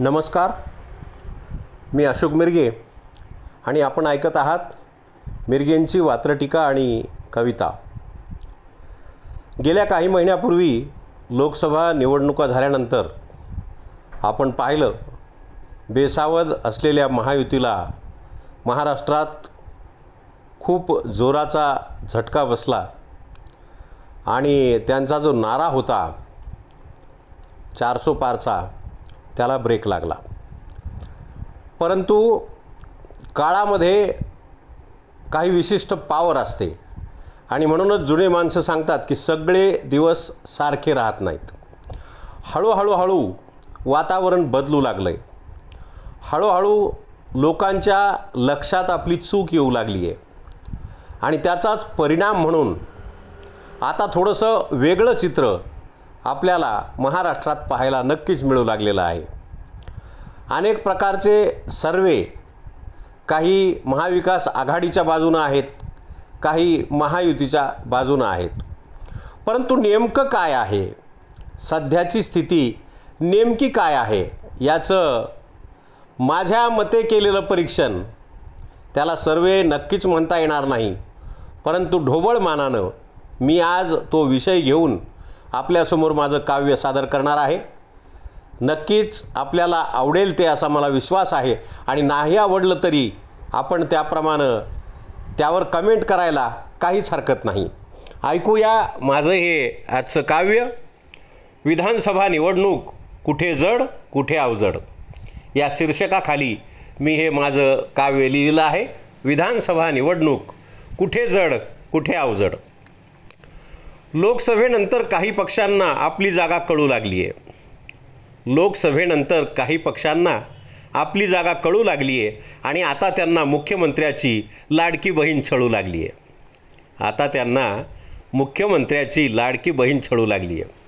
नमस्कार. मी अशोक मिरगे आणि आपण ऐकत आहात मिरगेंची वात्रटीका आणि कविता. गेल्या काही महिन्यापूर्वी लोकसभा निवडणुका झाल्यानंतर आपण पाहिलं बेसावध असलेल्या महायुतीला महाराष्ट्रात खूप जोराचा झटका बसला आणि त्यांचा जो नारा होता चारसो पारचा त्याला ब्रेक लागला. परंतु काळामध्ये काही विशिष्ट पावर असते. आणि म्हणूनच जुने माणसं सांगतात की सगळे दिवस सारखे राहत नाहीत. हळूहळू हळू वातावरण बदलू लागलं आहे हळूहळू लोकांच्या लक्षात आपली चूक येऊ लागली आहे आणि त्याचाच परिणाम म्हणून आता थोडंसं वेगळं चित्र आपल्याला महाराष्ट्रात पाहायला नक्कीच मिळू लागलेलं आहे. अनेक प्रकारचे सर्वे काही महाविकास आघाडीच्या बाजूनं आहेत काही महायुतीच्या बाजूनं आहेत. परंतु नेमकं काय आहे? सध्याची स्थिती नेमकी काय आहे? याचं माझ्या मते केलेलं परीक्षण त्याला सर्वे नक्कीच म्हणता येणार नाही. परंतु ढोबळ मानानं मी आज तो विषय घेऊन आपल्यासमोर माझं काव्य सादर करणार आहे. नक्कीच आपल्याला आवडेल ते असा मला विश्वास आहे. आणि नाही आवडलं तरी आपण त्याप्रमाणे त्यावर कमेंट करायला काहीच हरकत नाही. ऐकूया माझं हे आजचं काव्य. विधानसभा निवडणूक कुठे जड कुठे अवजड? या शीर्षकाखाली मी हे माझं काव्य लिहिलं आहे. विधानसभा निवडणूक कुठे जड कुठे अवजड? लोकसभेनंतर काही पक्षांना आपली जागा कळू लागली आहे लोकसभेनंतर काही पक्षांना आपली जागा कळू लागली आहे आणि आता त्यांना मुख्यमंत्र्याची लाडकी बहीण छळू लागली आहे आता त्यांना मुख्यमंत्र्याची लाडकी बहीण छळू लागली आहे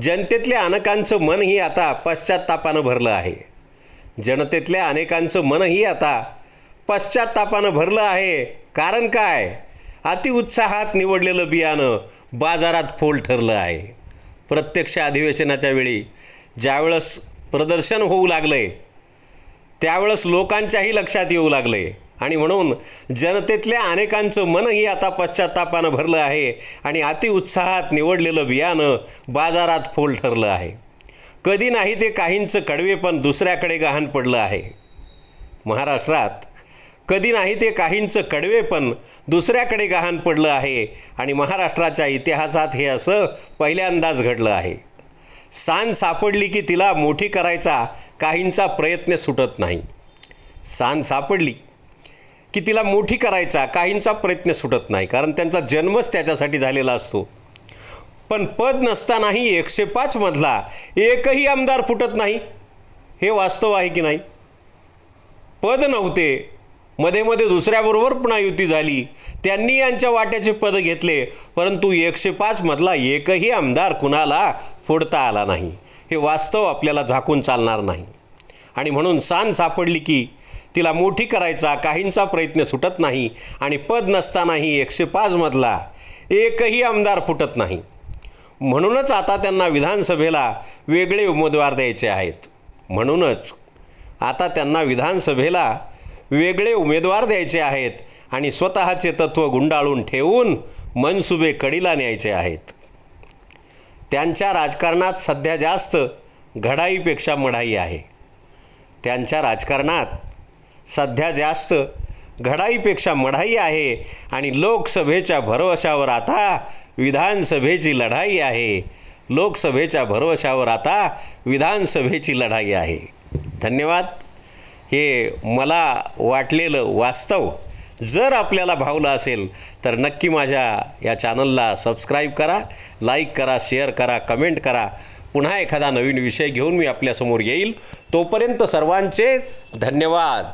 जनतेतल्या अनेकांचं मनही आता पश्चात्तापानं भरलं आहे. जनतेतल्या अनेकांचं मनही आता पश्चात्तापानं भरलं आहे. कारण काय? अतिउत्साहात निवडलेलं बियाणं बाजारात फोल ठरलं आहे. प्रत्यक्ष अधिवेशनाच्या वेळी ज्यावेळेस प्रदर्शन होऊ लागलं आहे त्यावेळेस लोकांच्याही लक्षात येऊ लागलं आहे आणि म्हणून जनतेतल्या अनेकांचं मनही आता पश्चातापानं भरलं आहे आणि अतिउत्साहात निवडलेलं बियाणं बाजारात फोल ठरलं आहे. कधी नाही ते काहींचं कडवे पण दुसऱ्याकडे गहाण पडलं आहे. महाराष्ट्रात कधी नाही ते काहींचं कडवे पण दुसऱ्याकडे गहाण पडलं आहे. आणि महाराष्ट्राच्या इतिहासात हे असं पहिल्यांदाच घडलं आहे. सांज सापडली की तिला मोठी करायचा काहींचा प्रयत्न सुटत नाही. सांज सापडली की तिला मोठी करायचा काहींचा प्रयत्न सुटत नाही कारण त्यांचा जन्मच त्याच्यासाठी झालेला असतो. पण पद नसतानाही एकशे पाचमधला एकही आमदार फुटत नाही. हे वास्तव आहे की नाही? पद नव्हते मध्ये मध्ये दुसऱ्याबरोबर पुन्हा युती झाली. त्यांनी यांच्या वाट्याचे पद घेतले. परंतु एकशे पाचमधला एकही आमदार कुणाला फोडता आला नाही. हे वास्तव आपल्याला झाकून चालणार नाही. आणि म्हणून सान सापडली की तिला मोठी करायचा काहींचा प्रयत्न सुटत नाही आणि पद नसतानाही एकशे पाचमधला एकही आमदार फुटत नाही. म्हणूनच आता त्यांना विधानसभेला वेगळे उमेदवार द्यायचे आहेत. म्हणूनच आता त्यांना विधानसभेला वेगळे उमेदवार द्यायचे आहेत आणि स्वतःचे तत्त्व गुंडाळून ठेवून मनसुबे कडीला न्यायचे आहेत. त्यांच्या राजकारणात सध्या जास्त घडाईपेक्षा मढाई आहे. त्यांच्या राजकारणात सध्या जास्त घडाईपेक्षा मढाई आहे आणि लोकसभेच्या भरवशावर आता विधानसभेची लढाई आहे. लोकसभेच्या भरवशावर आता विधानसभेची लढाई आहे. धन्यवाद. हे मला वाटलेलं वास्तव जर आपल्याला भावलं असेल तर नक्की माझ्या या चॅनलला सबस्क्राईब करा लाईक करा शेअर करा कमेंट करा. पुन्हा एखादा नवीन विषय घेऊन मी आपल्यासमोर येईल. तोपर्यंत सर्वांचे धन्यवाद.